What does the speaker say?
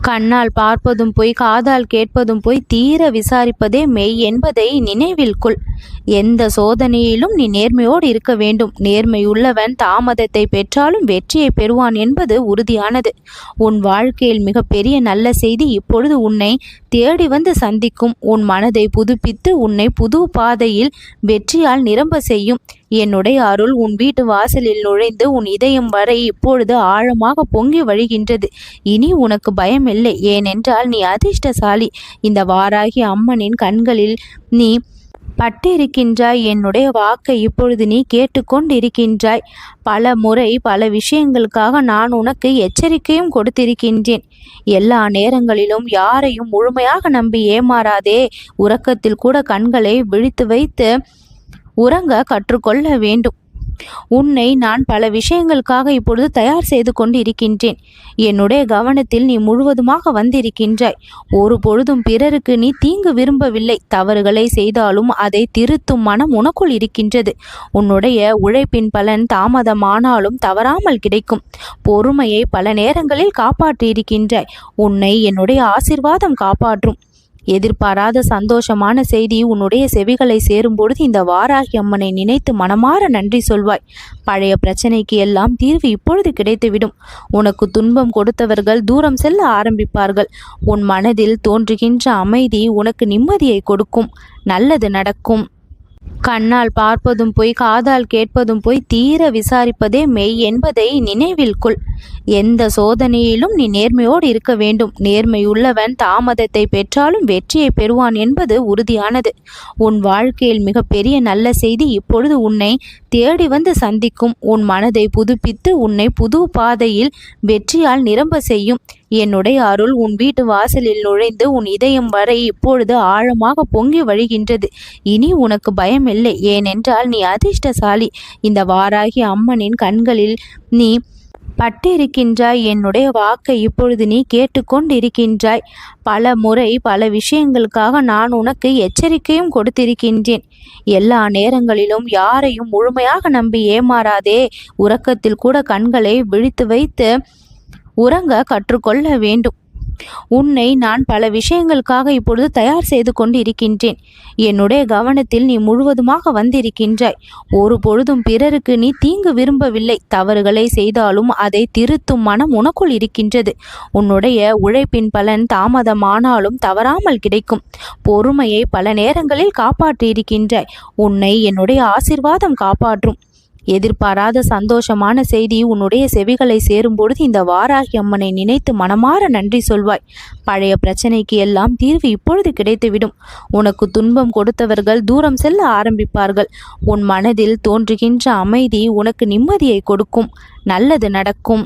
கண்ணால் பார்ப்பதும் போய் காதால் கேட்பதும் போய் தீர விசாரிப்பதே மெய் என்பதை நினைவில் கொள். எந்த சோதனையிலும் நீ நேர்மையோடு இருக்க வேண்டும். நேர்மையுள்ளவன் தாமதத்தை பெற்றாலும் வெற்றியை பெறுவான் என்பது உறுதியானது. உன் வாழ்க்கையில் மிகப்பெரிய நல்ல செய்தி இப்பொழுது உன்னை தேடி வந்து சந்திக்கும். உன் மனதை புதுப்பித்து உன்னை புது பாதையில் வெற்றியால் நிரம்ப செய்யும். என்னுடைய அருள் உன் வீட்டு வாசலில் நுழைந்து உன் இதயம் வரை இப்பொழுது ஆழமாக பொங்கி வழிகின்றது. இனி உனக்கு பயமில்லை ஏனென்றால் நீ அதிர்ஷ்டசாலி. இந்த வாராகி அம்மனின் கண்களில் நீ பட்டிருக்கின்றாய். என்னுடைய வாக்கை இப்பொழுது நீ கேட்டுக்கொண்டிருக்கின்றாய். பல முறை பல விஷயங்களுக்காக நான் உனக்கு எச்சரிக்கையும் கொடுத்திருக்கின்றேன். எல்லா நேரங்களிலும் யாரையும் முழுமையாக நம்பி ஏமாறாதே. உறக்கத்தில் கூட கண்களை விழித்து வைத்து உறங்க கற்றுக்கொள்ள வேண்டும். உன்னை நான் பல விஷயங்களுக்காக இப்பொழுது தயார் செய்து கொண்டு இருக்கின்றேன் என்னுடைய கவனத்தில் நீ முழுவதுமாக வந்திருக்கின்றாய். ஒரு பொழுதும் பிறருக்கு நீ தீங்கு விரும்பவில்லை. தவறுகளை செய்தாலும் அதை திருத்தும் மனம் உனக்குள் இருக்கின்றது. உன்னுடைய உழைப்பின் பலன் தாமதமானாலும் தவறாமல் கிடைக்கும். பொறுமையை பல நேரங்களில் காப்பாற்றியிருக்கின்றாய். உன்னை என்னுடைய ஆசிர்வாதம் காப்பாற்றும். எதிர்பாராத சந்தோஷமான செய்தி உன்னுடைய செவிகளை சேரும்பொழுது இந்த வாராகி அம்மனை நினைத்து மனமாற நன்றி சொல்வாய். பழைய பிரச்சனைக்கு எல்லாம் தீர்வு இப்பொழுது கிடைத்துவிடும். உனக்கு துன்பம் கொடுத்தவர்கள் தூரம் செல்ல ஆரம்பிப்பார்கள். உன் மனதில் தோன்றுகின்ற அமைதி உனக்கு நிம்மதியை கொடுக்கும். நல்லது நடக்கும். கண்ணால் பார்ப்பதும் போய் காதால் கேட்பதும் போய் தீர விசாரிப்பதே மெய் என்பதை நினைவில் கொள். எந்த சோதனையிலும் நீ நேர்மையோடு இருக்க வேண்டும். நேர்மையுள்ளவன் தாமதத்தை பெற்றாலும் வெற்றியை பெறுவான் என்பது உறுதியானது. உன் வாழ்க்கையில் மிகப்பெரிய நல்ல செய்தி இப்பொழுது உன்னை தேடி வந்து சந்திக்கும். உன் மனதை புதுப்பித்து உன்னை புது பாதையில் வெற்றியால் நிரம்ப செய்யும். என்னுடைய அருள் உன் வீட்டு வாசலில் நுழைந்து உன் இதயம் வரை இப்பொழுது ஆழமாக பொங்கி வழிகின்றது. இனி உனக்கு பயமில்லை ஏனென்றால் நீ அதிர்ஷ்டசாலி. இந்த வாராகி அம்மனின் கண்களில் நீ பட்டிருக்கின்றாய். என்னுடைய வாக்கை இப்பொழுது நீ கேட்டுக்கொண்டிருக்கின்றாய். பல முறை பல விஷயங்களுக்காக நான் உனக்கு எச்சரிக்கையும் கொடுத்திருக்கின்றேன். எல்லா நேரங்களிலும் யாரையும் முழுமையாக நம்பி ஏமாறாதே. உறக்கத்தில் கூட கண்களை விழித்து வைத்து உறங்க கற்றுக்கொள்ள வேண்டும். உன்னை நான் பல விஷயங்களுக்காக இப்பொழுது தயார் செய்து கொண்டு இருக்கின்றேன் என்னுடைய கவனத்தில் நீ முழுவதுமாக வந்திருக்கின்றாய். ஒரு பொழுதும் பிறருக்கு நீ தீங்கு விரும்பவில்லை. தவறுகளை செய்தாலும் அதை திருத்தும் மனம் உனக்குள் இருக்கின்றது. உன்னுடைய உழைப்பின் பலன் தாமதமானாலும் தவறாமல் கிடைக்கும். பொறுமையை பல நேரங்களில் காப்பாற்றியிருக்கின்றாய். உன்னை என்னுடைய ஆசிர்வாதம் காப்பாற்றும். எதிர்பாராத சந்தோஷமான செய்தி உன்னுடைய செவிகளை சேரும்பொழுது இந்த வாராகி அம்மனை நினைத்து மனமாற நன்றி சொல்வாய். பழைய பிரச்சனைக்கு எல்லாம் தீர்வு இப்பொழுது கிடைத்துவிடும். உனக்கு துன்பம் கொடுத்தவர்கள் தூரம் செல்ல ஆரம்பிப்பார்கள். உன் மனதில் தோன்றுகின்ற அமைதி உனக்கு நிம்மதியை கொடுக்கும். நல்லது நடக்கும்.